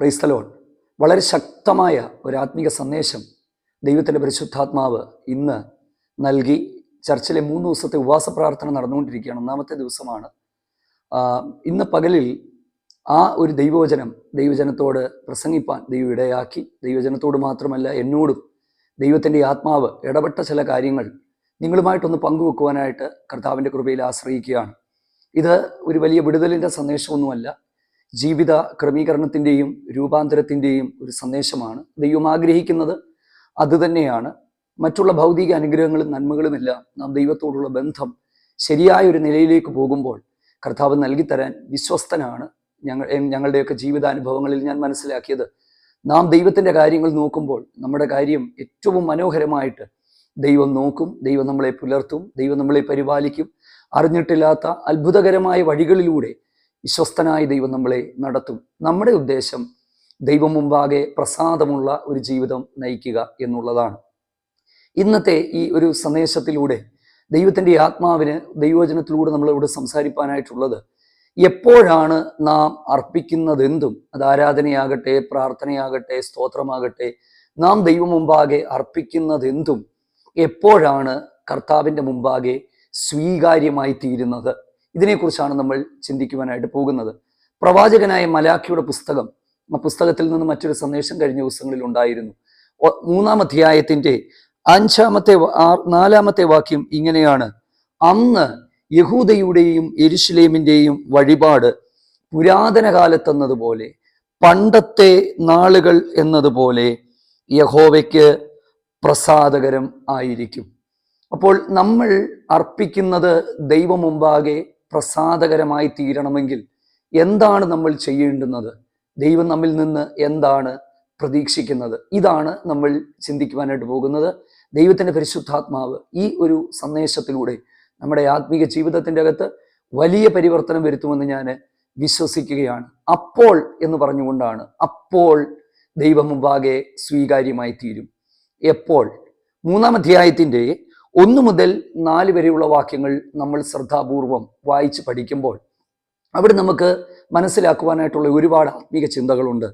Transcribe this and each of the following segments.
പ്രൈസ്തലോൺ വളരെ ശക്തമായ ഒരു ആത്മീക സന്ദേശം ദൈവത്തിന്റെ പരിശുദ്ധാത്മാവ് ഇന്ന് നൽകി. ചർച്ചിലെ മൂന്ന് ദിവസത്തെ ഉപവാസ പ്രാർത്ഥന നടന്നുകൊണ്ടിരിക്കുകയാണ്. ഒന്നാമത്തെ ദിവസമാണ്. ഇന്ന് പകലിൽ ആ ഒരു ദൈവവചനം ദൈവജനത്തോട് പ്രസംഗിപ്പാൻ ദൈവം ഇടയാക്കി. ദൈവജനത്തോട് മാത്രമല്ല എന്നോടും ദൈവത്തിന്റെ ആത്മാവ് ഇടപെട്ട ചില കാര്യങ്ങൾ നിങ്ങളുമായിട്ടൊന്ന് പങ്കുവെക്കുവാനായിട്ട് കർത്താവിന്റെ കൃപയിൽ ആശ്രയിക്കുകയാണ്. ഇത് ഒരു വലിയ വിടുതലിന്റെ സന്ദേശമൊന്നുമല്ല. ജീവിത ക്രമീകരണത്തിന്റെയും രൂപാന്തരത്തിന്റെയും ഒരു സന്ദേശമാണ്. ദൈവം ആഗ്രഹിക്കുന്നത് അതുതന്നെയാണ് മറ്റുള്ള ഭൗതിക അനുഗ്രഹങ്ങളും നന്മകളുമെല്ലാം നാം ദൈവത്തോടുള്ള ബന്ധം ശരിയായ ഒരു നിലയിലേക്ക് പോകുമ്പോൾ കർത്താവ് നൽകിത്തരാൻ വിശ്വസ്തനാണ്. ഞങ്ങൾ ഞങ്ങളുടെയൊക്കെ ജീവിതാനുഭവങ്ങളിൽ ഞാൻ മനസ്സിലാക്കിയത് നാം ദൈവത്തിന്റെ കാര്യങ്ങൾ നോക്കുമ്പോൾ നമ്മുടെ കാര്യം ഏറ്റവും മനോഹരമായിട്ട് ദൈവം നോക്കും ദൈവം നമ്മളെ പുലർത്തും ദൈവം നമ്മളെ പരിപാലിക്കും. അറിഞ്ഞിട്ടില്ലാത്ത അത്ഭുതകരമായ വഴികളിലൂടെ വിശ്വസ്തനായ ദൈവം നമ്മളെ നടത്തും. നമ്മുടെ ഉദ്ദേശം ദൈവം മുമ്പാകെ പ്രസാദമുള്ള ഒരു ജീവിതം നയിക്കുക എന്നുള്ളതാണ്. ഇന്നത്തെ ഈ ഒരു സന്ദേശത്തിലൂടെ ദൈവത്തിന്റെ ആത്മാവിന് ദൈവവചനത്തിലൂടെ നമ്മളിവിടെ സംസാരിപ്പാനായിട്ടുള്ളത് എപ്പോഴാണ് നാം അർപ്പിക്കുന്നതെന്തും അത് ആരാധനയാകട്ടെ പ്രാർത്ഥനയാകട്ടെ സ്തോത്രമാകട്ടെ നാം ദൈവം മുമ്പാകെ അർപ്പിക്കുന്നതെന്തും എപ്പോഴാണ് കർത്താവിന്റെ മുമ്പാകെ സ്വീകാര്യമായി തീരുന്നത് ഇതിനെക്കുറിച്ചാണ് നമ്മൾ ചിന്തിക്കുവാനായിട്ട് പോകുന്നത്. പ്രവാചകനായ മലാഖിയുടെ പുസ്തകം ആ പുസ്തകത്തിൽ നിന്ന് മറ്റൊരു സന്ദേശം കഴിഞ്ഞ ദിവസങ്ങളിൽ ഉണ്ടായിരുന്നു. മൂന്നാം അധ്യായത്തിന്റെ അഞ്ചാമത്തെ നാലാമത്തെ വാക്യം ഇങ്ങനെയാണ്. അന്ന് യഹൂദയുടെയും എരുഷലേമിന്റെയും വഴിപാട് പുരാതന കാലത്തെന്നതുപോലെ പണ്ടത്തെ നാളുകൾ എന്നതുപോലെ യഹോവയ്ക്ക് പ്രസാദകരം ആയിരിക്കും. അപ്പോൾ നമ്മൾ അർപ്പിക്കുന്നത് ദൈവം മുമ്പാകെ പ്രസാദകരമായി തീരണമെങ്കിൽ എന്താണ് നമ്മൾ ചെയ്യേണ്ടുന്നത്? ദൈവം നമ്മിൽ നിന്ന് എന്താണ് പ്രതീക്ഷിക്കുന്നത്? ഇതാണ് നമ്മൾ ചിന്തിക്കുവാനായിട്ട് പോകുന്നത്. ദൈവത്തിന്റെ പരിശുദ്ധാത്മാവ് ഈ ഒരു സന്ദേശത്തിലൂടെ നമ്മുടെ ആത്മീക ജീവിതത്തിന്റെ അകത്ത് വലിയ പരിവർത്തനം വരുത്തുമെന്ന് ഞാൻ വിശ്വസിക്കുകയാണ്. അപ്പോൾ എന്ന് പറഞ്ഞുകൊണ്ടാണ് അപ്പോൾ ദൈവം മുമ്പാകെ സ്വീകാര്യമായി തീരും. എപ്പോൾ? മൂന്നാം അധ്യായത്തിന്റെ ഒന്ന് മുതൽ നാല് വരെയുള്ള വാക്യങ്ങൾ നമ്മൾ ശ്രദ്ധാപൂർവം വായിച്ച് പഠിക്കുമ്പോൾ അവിടെ നമുക്ക് മനസ്സിലാക്കുവാനായിട്ടുള്ള ഒരുപാട് ആത്മീക ചിന്തകളുണ്ട്.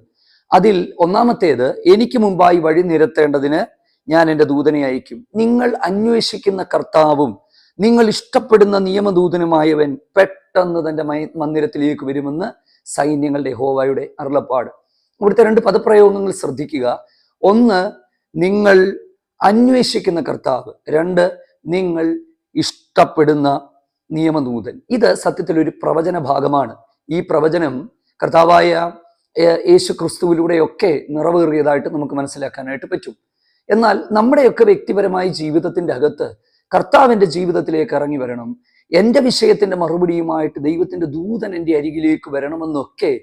അതിൽ ഒന്നാമത്തേത് എനിക്ക് മുമ്പായി വഴി നിരത്തേണ്ടതിന് ഞാൻ എന്റെ ദൂതനെ അയക്കും. നിങ്ങൾ അന്വേഷിക്കുന്ന കർത്താവും നിങ്ങൾ ഇഷ്ടപ്പെടുന്ന നിയമദൂതനുമായവൻ പെട്ടെന്ന് തന്റെ മന്ദിരത്തിലേക്ക് വരുമെന്ന് സൈന്യങ്ങളുടെ ഹോവായുടെ അരുളപ്പാട്. ഇവിടുത്തെ രണ്ട് പദപ്രയോഗങ്ങൾ ശ്രദ്ധിക്കുക. ഒന്ന് നിങ്ങൾ അന്വേഷിക്കുന്ന കർത്താവ്. രണ്ട് നിങ്ങൾ ഇഷ്ടപ്പെടുന്ന നിയമദൂതൻ. ഇത് സത്യത്തിൽ ഒരു പ്രവചന ഭാഗമാണ്. ഈ പ്രവചനം കർത്താവായ യേശു ക്രിസ്തുവിലൂടെയൊക്കെ നിറവേറിയതായിട്ട് നമുക്ക് മനസ്സിലാക്കാനായിട്ട് പറ്റും. എന്നാൽ നമ്മുടെയൊക്കെ വ്യക്തിപരമായ ജീവിതത്തിന്റെ അകത്ത് കർത്താവിന്റെ ജീവിതത്തിലേക്ക് ഇറങ്ങി വരണം. എന്റെ വിഷയത്തിന്റെ മറുപടിയുമായിട്ട് ദൈവത്തിന്റെ ദൂതൻ എന്റെ അരികിലേക്ക് വരണമെന്നൊക്കെ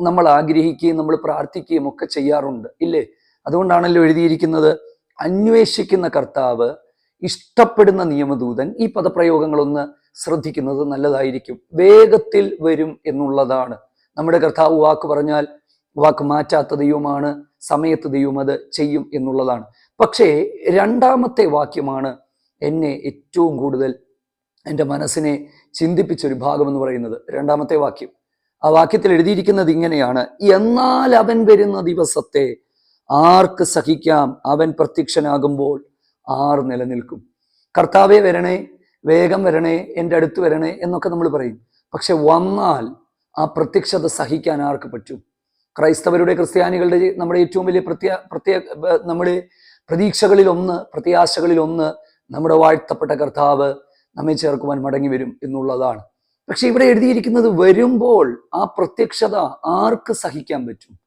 നമ്മൾ ആഗ്രഹിക്കുകയും നമ്മൾ പ്രാർത്ഥിക്കുകയും ഒക്കെ ചെയ്യാറുണ്ട്. ഇല്ലേ? അതുകൊണ്ടാണല്ലോ എഴുതിയിരിക്കുന്നത് അന്വേഷിക്കുന്ന കർത്താവ് ഇഷ്ടപ്പെടുന്ന നിയമദൂതൻ ഈ പദപ്രയോഗങ്ങളൊന്ന് ശ്രദ്ധിക്കുന്നത് നല്ലതായിരിക്കും. വേഗത്തിൽ വരും എന്നുള്ളതാണ്. നമ്മുടെ കർത്താവ് വാക്ക് പറഞ്ഞാൽ വാക്ക് മാറ്റാത്ത ദൈവമാണ് സമയത്ത് ദൈവം അത് ചെയ്യും എന്നുള്ളതാണ്. പക്ഷേ രണ്ടാമത്തെ വാക്യമാണ് എന്നെ ഏറ്റവും കൂടുതൽ എന്റെ മനസ്സിനെ ചിന്തിപ്പിച്ചൊരു ഭാഗം എന്ന് പറയുന്നത്. രണ്ടാമത്തെ വാക്യം. ആ വാക്യത്തിൽ എഴുതിയിരിക്കുന്നത് ഇങ്ങനെയാണ്. എന്നാൽ അവൻ വരുന്ന ദിവസത്തെ ആർക്ക് സഹിക്കാം അവൻ പ്രത്യക്ഷനാകുമ്പോൾ ആർ നിലനിൽക്കും. കർത്താവെ വരണേ വേഗം വരണേ എന്റെ അടുത്ത് വരണേ എന്നൊക്കെ നമ്മൾ പറയും. പക്ഷെ വന്നാൽ ആ പ്രത്യക്ഷത സഹിക്കാൻ ആർക്ക് പറ്റും? ക്രൈസ്തവരുടെ ക്രിസ്ത്യാനികളുടെ നമ്മുടെ ഏറ്റവും വലിയ പ്രത്യ പ്രത്യേക നമ്മുടെ പ്രതീക്ഷകളിൽ ഒന്ന് പ്രത്യാശകളിൽ ഒന്ന് നമ്മുടെ വാഴ്ത്തപ്പെട്ട കർത്താവ് നമ്മെ ചേർക്കുവാൻ മടങ്ങി വരും എന്നുള്ളതാണ്. പക്ഷെ ഇവിടെ എഴുതിയിരിക്കുന്നത് വരുമ്പോൾ ആ പ്രത്യക്ഷത ആർക്ക് സഹിക്കാൻ പറ്റും?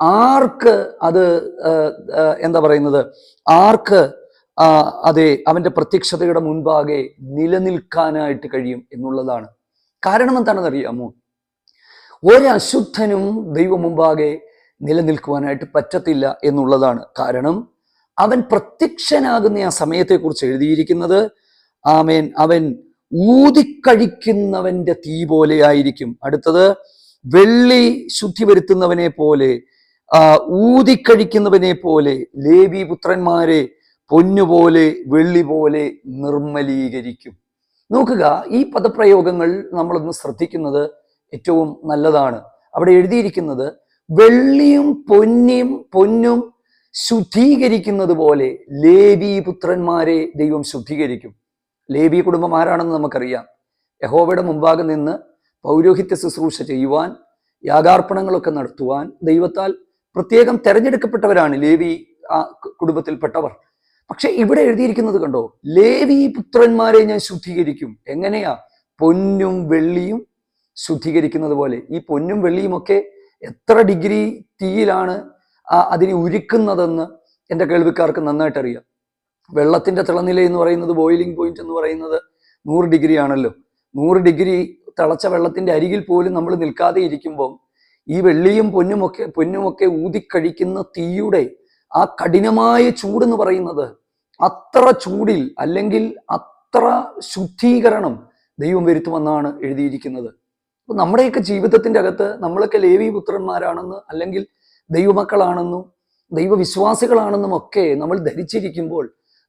ആർക്ക് അത് എന്താ പറയുന്നത്? ആർക്ക് അതെ അവന്റെ പ്രത്യക്ഷതയുടെ മുൻപാകെ നിലനിൽക്കാനായിട്ട് കഴിയും എന്നുള്ളതാണ്. കാരണം എന്താണെന്ന് അറിയാമോ ഒരശുദ്ധനും ദൈവം മുമ്പാകെ നിലനിൽക്കുവാനായിട്ട് പറ്റത്തില്ല എന്നുള്ളതാണ്. കാരണം അവൻ പ്രത്യക്ഷനാകുന്ന ആ സമയത്തെക്കുറിച്ച് എഴുതിയിരിക്കുന്നത് ആമേൻ അവൻ ഊതിക്കഴിക്കുന്നവന്റെ തീ പോലെ ആയിരിക്കും. അടുത്തത് വെള്ളി ശുദ്ധി വരുത്തുന്നവനെ പോലെ ഊതിക്കഴിക്കുന്നവനെ പോലെ ലേവി പുത്രന്മാരെ പൊന്നുപോലെ വെള്ളി പോലെ നിർമ്മലീകരിക്കും. നോക്കുക ഈ പദപ്രയോഗങ്ങൾ നമ്മളൊന്ന് ശ്രദ്ധിക്കുന്നത് ഏറ്റവും നല്ലതാണ്. അവിടെ എഴുതിയിരിക്കുന്നത് വെള്ളിയും പൊന്നിയും പൊന്നും ശുദ്ധീകരിക്കുന്നത് പോലെ ലേബി പുത്രന്മാരെ ദൈവം ശുദ്ധീകരിക്കും. ലേബി കുടുംബം ആരാണെന്ന് നമുക്കറിയാം. യഹോവയുടെ മുമ്പാകെ നിന്ന് പൗരോഹിത്യ ശുശ്രൂഷ ചെയ്യുവാൻ യാഗാർപ്പണങ്ങളൊക്കെ നടത്തുവാൻ ദൈവത്താൽ പ്രത്യേകം തെരഞ്ഞെടുക്കപ്പെട്ടവരാണ് ലേവി ആ കുടുംബത്തിൽപ്പെട്ടവർ. പക്ഷെ ഇവിടെ എഴുതിയിരിക്കുന്നത് കണ്ടോ? ലേവി പുത്രന്മാരെ ഞാൻ ശുദ്ധീകരിക്കും. എങ്ങനെയാ? പൊന്നും വെള്ളിയും ശുദ്ധീകരിക്കുന്നത് പോലെ. ഈ പൊന്നും വെള്ളിയും ഒക്കെ എത്ര ഡിഗ്രി തീയിലാണ് അതിനെ ഉരുക്കുന്നതെന്ന് എന്റെ കേൾവിക്കാർക്ക് നന്നായിട്ട് അറിയാം വെള്ളത്തിന്റെ തിളനില എന്ന് പറയുന്നത് ബോയിലിംഗ് പോയിന്റ് എന്ന് പറയുന്നത് നൂറ് ഡിഗ്രി ആണല്ലോ നൂറ് ഡിഗ്രി തിളച്ച വെള്ളത്തിന്റെ അരികിൽ പോലും നമ്മൾ നിൽക്കാതെ ഇരിക്കുമ്പോൾ ഈ വെള്ളിയും പൊന്നുമൊക്കെ പൊന്നുമൊക്കെ ഊതിക്കഴിക്കുന്ന തീയുടെ ആ കഠിനമായ ചൂടെന്ന് പറയുന്നത് അത്ര ചൂടിൽ അല്ലെങ്കിൽ അത്ര ശുദ്ധീകരണം ദൈവം വരുത്തുമെന്നാണ് എഴുതിയിരിക്കുന്നത്. അപ്പൊ നമ്മുടെയൊക്കെ ജീവിതത്തിന്റെ അകത്ത് നമ്മളൊക്കെ ലേവി പുത്രന്മാരാണെന്ന് അല്ലെങ്കിൽ ദൈവമക്കളാണെന്നും ദൈവവിശ്വാസികളാണെന്നും ഒക്കെ നമ്മൾ ധരിച്ചിരിക്കുമ്പോൾ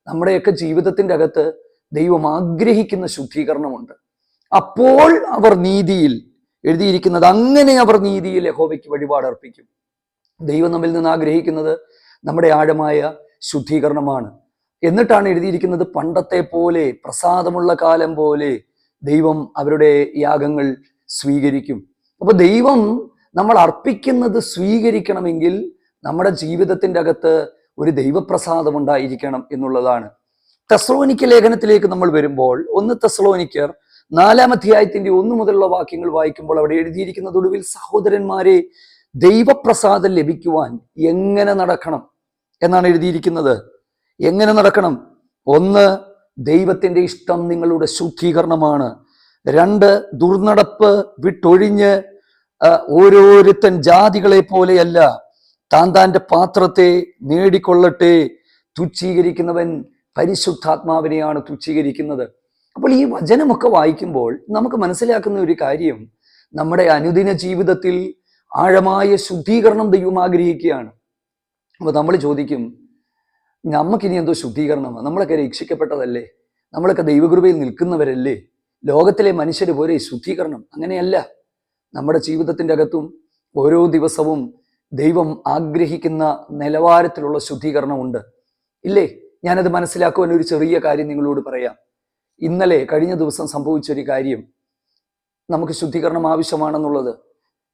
നമ്മുടെയൊക്കെ ജീവിതത്തിന്റെ അകത്ത് ദൈവം ആഗ്രഹിക്കുന്ന ശുദ്ധീകരണമുണ്ട്. അപ്പോൾ അവർ നീതിയിൽ എഴുതിയിരിക്കുന്നത്. അങ്ങനെ അവർ നീതിയിൽ യഹോവയ്ക്ക് വഴിപാട് അർപ്പിക്കും. ദൈവം നമ്മിൽ നിന്ന് ആഗ്രഹിക്കുന്നത് നമ്മുടെ ആഴമായ ശുദ്ധീകരണമാണ്. എന്നിട്ടാണ് എഴുതിയിരിക്കുന്നത് പണ്ടത്തെ പോലെ പ്രസാദമുള്ള കാലം പോലെ ദൈവം അവരുടെ യാഗങ്ങൾ സ്വീകരിക്കും. അപ്പൊ ദൈവം നമ്മൾ അർപ്പിക്കുന്നത് സ്വീകരിക്കണമെങ്കിൽ നമ്മുടെ ജീവിതത്തിന്റെ അകത്ത് ഒരു ദൈവപ്രസാദം ഉണ്ടായിരിക്കണം എന്നുള്ളതാണ്. തെസ്ലോനിക്ക ലേഖനത്തിലേക്ക് നമ്മൾ വരുമ്പോൾ ഒന്ന് തെസ്ലോനിക്കർ നാലാം അധ്യായത്തിന്റെ ഒന്നു മുതലുള്ള വാക്യങ്ങൾ വായിക്കുമ്പോൾ അവിടെ എഴുതിയിരിക്കുന്നത് ഒടുവിൽ സഹോദരന്മാരെ ദൈവപ്രസാദം ലഭിക്കുവാൻ എങ്ങനെ നടക്കണം എന്നാണ് എഴുതിയിരിക്കുന്നത്. എങ്ങനെ നടക്കണം? ഒന്ന് ദൈവത്തിന്റെ ഇഷ്ടം നിങ്ങളുടെ ശുദ്ധീകരണമാണ്. രണ്ട് ദുർനടപ്പ് വിട്ടൊഴിഞ്ഞ് ഓരോരുത്തൻ ജാതികളെ പോലെയല്ല. താൻ താന്റെ പാത്രത്തെ നേടിക്കൊള്ളട്ടെ. തുച്ഛീകരിക്കുന്നവൻ പരിശുദ്ധാത്മാവിനെയാണ് തുച്ഛീകരിക്കുന്നത്. അപ്പോൾ ഈ വചനമൊക്കെ വായിക്കുമ്പോൾ നമുക്ക് മനസ്സിലാക്കുന്ന ഒരു കാര്യം നമ്മുടെ അനുദിന ജീവിതത്തിൽ ആഴമായ ശുദ്ധീകരണം ദൈവം ആഗ്രഹിക്കുകയാണ്. അപ്പോൾ നമ്മൾ ചോദിക്കും നമുക്കിനി എന്തോ ശുദ്ധീകരണം നമ്മളൊക്കെ രക്ഷിക്കപ്പെട്ടതല്ലേ? നമ്മളൊക്കെ ദൈവകൃപയിൽ നിൽക്കുന്നവരല്ലേ? ലോകത്തിലെ മനുഷ്യർ പോലെ ശുദ്ധീകരണം അങ്ങനെയല്ല. നമ്മുടെ ജീവിതത്തിന്റെ അകത്തും ഓരോ ദിവസവും ദൈവം ആഗ്രഹിക്കുന്ന നിലവാരത്തിലുള്ള ശുദ്ധീകരണമുണ്ട്. ഇല്ലേ? ഞാനത് മനസ്സിലാക്കുവാൻ ഒരു ചെറിയ കാര്യം നിങ്ങളോട് പറയാം. ഇന്നലെ കഴിഞ്ഞ ദിവസം സംഭവിച്ചൊരു കാര്യം നമുക്ക് ശുദ്ധീകരണം ആവശ്യമാണെന്നുള്ളത്.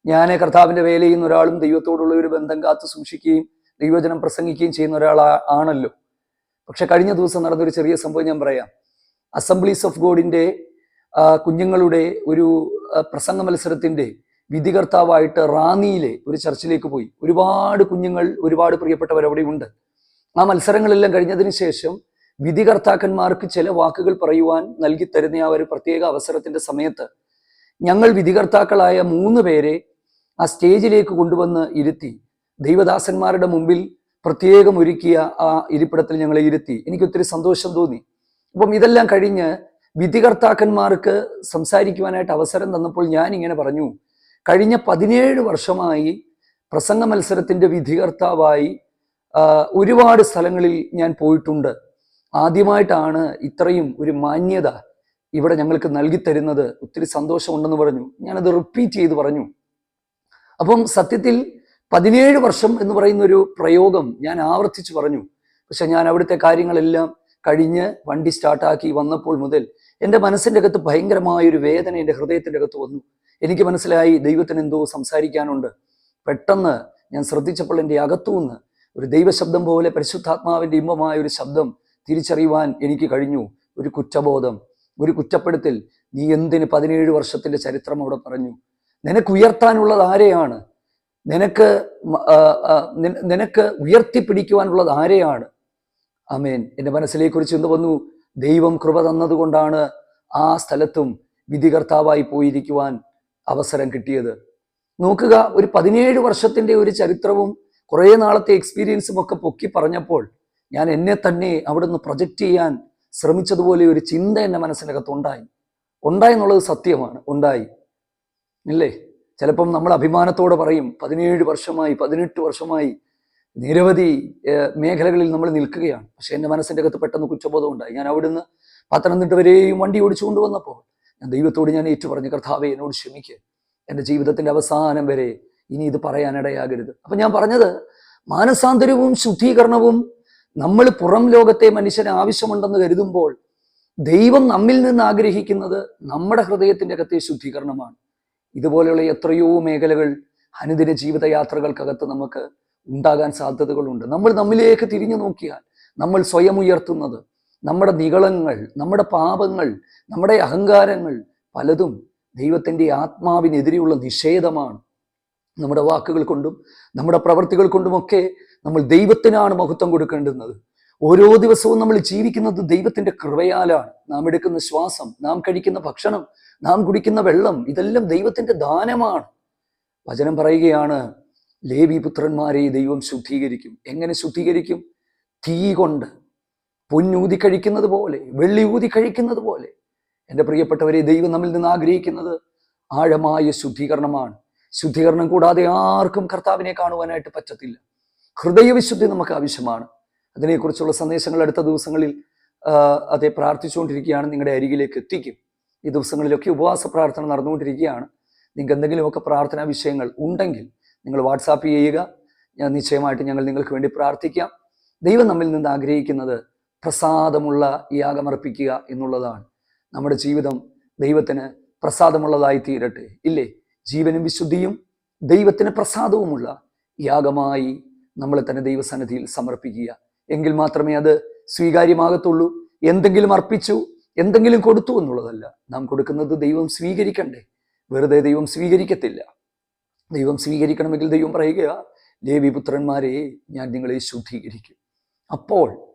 ഞാൻ കർത്താവിന്റെ വേല ചെയ്യുന്ന ഒരാളും ദൈവത്തോടുള്ള ഒരു ബന്ധം കാത്തു സൂക്ഷിക്കുകയും ദൈവജനം പ്രസംഗിക്കുകയും ചെയ്യുന്ന ഒരാൾ ആണല്ലോ. പക്ഷെ കഴിഞ്ഞ ദിവസം നടന്നൊരു ചെറിയ സംഭവം ഞാൻ പറയാം. അസംബ്ലീസ് ഓഫ് ഗോഡിന്റെ കുഞ്ഞുങ്ങളുടെ ഒരു പ്രസംഗ മത്സരത്തിന്റെ വിധികർത്താവായിട്ട് റാന്നിയിലെ ഒരു ചർച്ചിലേക്ക് പോയി. ഒരുപാട് കുഞ്ഞുങ്ങൾ ഒരുപാട് പ്രിയപ്പെട്ടവർ അവിടെ ഉണ്ട് ആ മത്സരങ്ങളെല്ലാം കഴിഞ്ഞതിന് ശേഷം വിധികർത്താക്കന്മാർക്ക് ചില വാക്കുകൾ പറയുവാൻ നൽകി തരുന്ന ആ ഒരു പ്രത്യേക അവസരത്തിന്റെ സമയത്ത് ഞങ്ങൾ വിധികർത്താക്കളായ മൂന്ന് പേരെ ആ സ്റ്റേജിലേക്ക് കൊണ്ടുവന്ന് ഇരുത്തി ദൈവദാസന്മാരുടെ മുമ്പിൽ പ്രത്യേകം ഒരുക്കിയ ആ ഇരിപ്പിടത്തിൽ ഞങ്ങളെ ഇരുത്തി. എനിക്ക് ഒത്തിരി സന്തോഷം തോന്നി. അപ്പം ഇതെല്ലാം കഴിഞ്ഞ് വിധികർത്താക്കന്മാർക്ക് സംസാരിക്കുവാനായിട്ട് അവസരം തന്നപ്പോൾ ഞാൻ ഇങ്ങനെ പറഞ്ഞു കഴിഞ്ഞ പതിനേഴ് വർഷമായി പ്രസംഗ മത്സരത്തിന്റെ വിധികർത്താവായി ഒരുപാട് സ്ഥലങ്ങളിൽ ഞാൻ പോയിട്ടുണ്ട്. ആദ്യമായിട്ടാണ് ഇത്രയും ഒരു മാന്യത ഇവിടെ ഞങ്ങൾക്ക് നൽകി തരുന്നത്. ഒത്തിരി സന്തോഷമുണ്ടെന്ന് പറഞ്ഞു. ഞാനത് റിപ്പീറ്റ് ചെയ്ത് പറഞ്ഞു. അപ്പം സത്യത്തിൽ പതിനേഴ് വർഷം എന്ന് പറയുന്ന ഒരു പ്രയോഗം ഞാൻ ആവർത്തിച്ച് പറഞ്ഞു. പക്ഷെ ഞാൻ അവിടുത്തെ കാര്യങ്ങളെല്ലാം കഴിഞ്ഞ് വണ്ടി സ്റ്റാർട്ടാക്കി വന്നപ്പോൾ മുതൽ എന്റെ മനസ്സിന്റെ അകത്ത് ഭയങ്കരമായ ഒരു വേദന എന്റെ ഹൃദയത്തിന്റെ അകത്ത് വന്നു. എനിക്ക് മനസ്സിലായി ദൈവത്തിന് എന്തോ സംസാരിക്കാനുണ്ട്. പെട്ടെന്ന് ഞാൻ ശ്രദ്ധിച്ചപ്പോൾ എന്റെ അകത്തു നിന്ന് ഒരു ദൈവശബ്ദം പോലെ പരിശുദ്ധാത്മാവിന്റെ ഇമ്പമായ ഒരു ശബ്ദം തിരിച്ചറിയുവാൻ എനിക്ക് കഴിഞ്ഞു. ഒരു കുറ്റബോധം ഒരു കുറ്റപ്പെടുത്തൽ. നീ എന്തിന് പതിനേഴ് വർഷത്തിന്റെ ചരിത്രം അവിടെ പറഞ്ഞു? നിനക്ക് ഉയർത്താനുള്ളത് ആരെയാണ്? നിനക്ക് നിനക്ക് ഉയർത്തിപ്പിടിക്കുവാനുള്ളത് ആരെയാണ്? അമേൻ എന്റെ മനസ്സിലേക്കുറിച്ച് എന്ത് വന്നു? ദൈവം കൃപ തന്നതുകൊണ്ടാണ് ആ സ്ഥലത്തും വിധികർത്താവായി പോയിരിക്കുവാൻ അവസരം കിട്ടിയത്. നോക്കുക ഒരു പതിനേഴ് വർഷത്തിന്റെ ഒരു ചരിത്രവും കുറേ നാളത്തെ എക്സ്പീരിയൻസും ഒക്കെ പൊക്കി പറഞ്ഞപ്പോൾ ഞാൻ എന്നെ തന്നെ അവിടുന്ന് പ്രൊജക്റ്റ് ചെയ്യാൻ ശ്രമിച്ചതുപോലെ ഒരു ചിന്ത എന്റെ മനസ്സിനകത്ത് ഉണ്ടായി. ഉണ്ടായി എന്നുള്ളത് സത്യമാണ്. ഉണ്ടായി. ഇല്ലേ? ചിലപ്പം നമ്മൾ അഭിമാനത്തോടെ പറയും പതിനേഴ് വർഷമായി പതിനെട്ട് വർഷമായി നിരവധി മേഖലകളിൽ നമ്മൾ നിൽക്കുകയാണ്. പക്ഷെ എന്റെ മനസ്സിന്റെ അകത്ത് പെട്ടെന്ന് കുറ്റബോധം ഉണ്ടായി. ഞാൻ അവിടുന്ന് പത്തനംതിട്ട വരെയും വണ്ടി ഓടിച്ചു കൊണ്ടുവന്നപ്പോൾ ഞാൻ ദൈവത്തോട് ഞാൻ ഏറ്റു പറഞ്ഞു കർത്താവെ എന്നോട് ക്ഷമിക്ക്. എന്റെ ജീവിതത്തിന്റെ അവസാനം വരെ ഇനി ഇത് പറയാനിടയാകരുത്. അപ്പം ഞാൻ പറഞ്ഞത് മാനസാന്തരവും ശുദ്ധീകരണവും നമ്മൾ പുറം ലോകത്തെ മനുഷ്യന് ആവശ്യമുണ്ടെന്ന് കരുതുമ്പോൾ ദൈവം നമ്മിൽ നിന്ന് ആഗ്രഹിക്കുന്നത് നമ്മുടെ ഹൃദയത്തിന്റെ അകത്തെ ശുദ്ധീകരണമാണ്. ഇതുപോലെയുള്ള എത്രയോ മേഖലകൾ അനുദിന ജീവിതയാത്രകൾക്കകത്ത് നമുക്ക് ഉണ്ടാകാൻ സാധ്യതകളുണ്ട്. നമ്മൾ നമ്മിലേക്ക് തിരിഞ്ഞു നോക്കിയാൽ നമ്മൾ സ്വയം ഉയർത്തുന്നത് നമ്മുടെ നികളങ്ങൾ നമ്മുടെ പാപങ്ങൾ നമ്മുടെ അഹങ്കാരങ്ങൾ പലതും ദൈവത്തിന്റെ ആത്മാവിനെതിരെയുള്ള നിഷേധമാണ്. നമ്മുടെ വാക്കുകൾ കൊണ്ടും നമ്മുടെ പ്രവർത്തികൾ കൊണ്ടുമൊക്കെ നമ്മൾ ദൈവത്തിനാണ് മഹത്വം കൊടുക്കേണ്ടുന്നത്. ഓരോ ദിവസവും നമ്മൾ ജീവിക്കുന്നത് ദൈവത്തിന്റെ കൃപയാലാണ്. നാം എടുക്കുന്ന ശ്വാസം നാം കഴിക്കുന്ന ഭക്ഷണം നാം കുടിക്കുന്ന വെള്ളം ഇതെല്ലാം ദൈവത്തിന്റെ ദാനമാണ്. വചനം പറയുകയാണ് ലേവി പുത്രന്മാരെ ദൈവം ശുദ്ധീകരിക്കും. എങ്ങനെ ശുദ്ധീകരിക്കും? തീ കൊണ്ട്. പൊന്നൂതി കഴിക്കുന്നത് പോലെ വെള്ളി ഊതി കഴിക്കുന്നത് പോലെ. എന്റെ പ്രിയപ്പെട്ടവരെ ദൈവം നമ്മിൽ നിന്ന് ആഗ്രഹിക്കുന്നത് ആഴമായ ശുദ്ധീകരണമാണ്. ശുദ്ധീകരണം കൂടാതെ ആർക്കും കർത്താവിനെ കാണുവാനായിട്ട് പറ്റത്തില്ല. ഹൃദയവിശുദ്ധി നമുക്ക് ആവശ്യമാണ്. അതിനെക്കുറിച്ചുള്ള സന്ദേശങ്ങൾ അടുത്ത ദിവസങ്ങളിൽ അതെ പ്രാർത്ഥിച്ചുകൊണ്ടിരിക്കുകയാണ്. നിങ്ങളുടെ അരികിലേക്ക് എത്തിക്കും. ഈ ദിവസങ്ങളിലൊക്കെ ഉപവാസ പ്രാർത്ഥന നടന്നുകൊണ്ടിരിക്കുകയാണ്. നിങ്ങൾക്ക് എന്തെങ്കിലുമൊക്കെ പ്രാർത്ഥനാ വിഷയങ്ങൾ ഉണ്ടെങ്കിൽ നിങ്ങൾ വാട്സാപ്പ് ചെയ്യുക. ഞാൻ നിശ്ചയമായിട്ട് ഞങ്ങൾ നിങ്ങൾക്ക് വേണ്ടി പ്രാർത്ഥിക്കാം. ദൈവം നമ്മിൽ നിന്ന് ആഗ്രഹിക്കുന്നത് പ്രസാദമുള്ള യാഗമർപ്പിക്കുക എന്നുള്ളതാണ്. നമ്മുടെ ജീവിതം ദൈവത്തിന് പ്രസാദമുള്ളതായി തീരട്ടെ. ഇല്ലേ? ജീവനും വിശുദ്ധിയും ദൈവത്തിന് പ്രസാദവുമുള്ള യാഗമായി നമ്മൾ തന്നെ ദൈവസന്നിധിയിൽ സമർപ്പിക്കുക. എങ്കിൽ മാത്രമേ അത് സ്വീകാര്യമാകത്തുള്ളൂ. എന്തെങ്കിലും അർപ്പിച്ചു എന്തെങ്കിലും കൊടുത്തു എന്നുള്ളതല്ല. നാം കൊടുക്കുന്നത് ദൈവം സ്വീകരിക്കണ്ടേ. വെറുതെ ദൈവം സ്വീകരിക്കത്തില്ല. ദൈവം സ്വീകരിക്കണമെങ്കിൽ ദൈവം പറയുക ലേവി പുത്രന്മാരെ ഞാൻ നിങ്ങളെ ശുദ്ധീകരിക്കും. അപ്പോൾ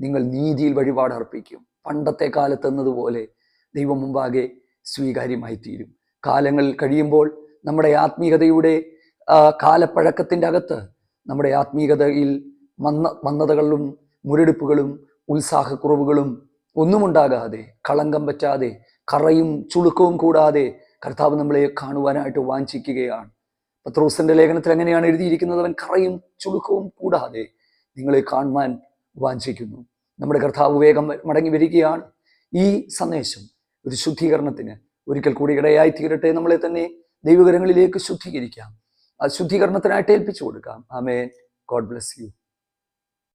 നിങ്ങൾ നീതിയിൽ വഴിപാട് അർപ്പിക്കും. പണ്ടത്തെ കാലത്ത് എന്നതുപോലെ ദൈവം മുമ്പാകെ സ്വീകാര്യമായി തീരും കാലങ്ങൾ കഴിയുമ്പോൾ നമ്മുടെ ആത്മീയതയുടെ കാലപ്പഴക്കത്തിന്റെ അകത്ത് നമ്മുടെ ആത്മീയതയിൽ മന്ന മന്ദതകളും മുരടിപ്പുകളും ഉത്സാഹക്കുറവുകളും ഒന്നുമുണ്ടാകാതെ കളങ്കം പറ്റാതെ കറയും ചുളുക്കവും കൂടാതെ കർത്താവ് നമ്മളെ കാണുവാനായിട്ട് വാഞ്ചിക്കുകയാണ്. പത്രോസിന്റെ ലേഖനത്തിൽ എങ്ങനെയാണ് എഴുതിയിരിക്കുന്നത് അവൻ കറയും ചുളുക്കവും കൂടാതെ നിങ്ങളെ കാണുവാൻ വാഞ്ചിക്കുന്നു. നമ്മുടെ കർത്താവ് വേഗം മടങ്ങി വരികയാണ്. ഈ സന്ദേശം ഒരു ശുദ്ധീകരണത്തിന് ഒരിക്കൽ കൂടി ഇടയായി തീരട്ടെ നമ്മളെ തന്നെ ദൈവകരങ്ങളിലേക്ക് ശുദ്ധീകരിക്കാം. ആ ശുദ്ധീകരണത്തിനായിട്ട് ഏൽപ്പിച്ചു കൊടുക്കാം. ആമേൻ. God bless you.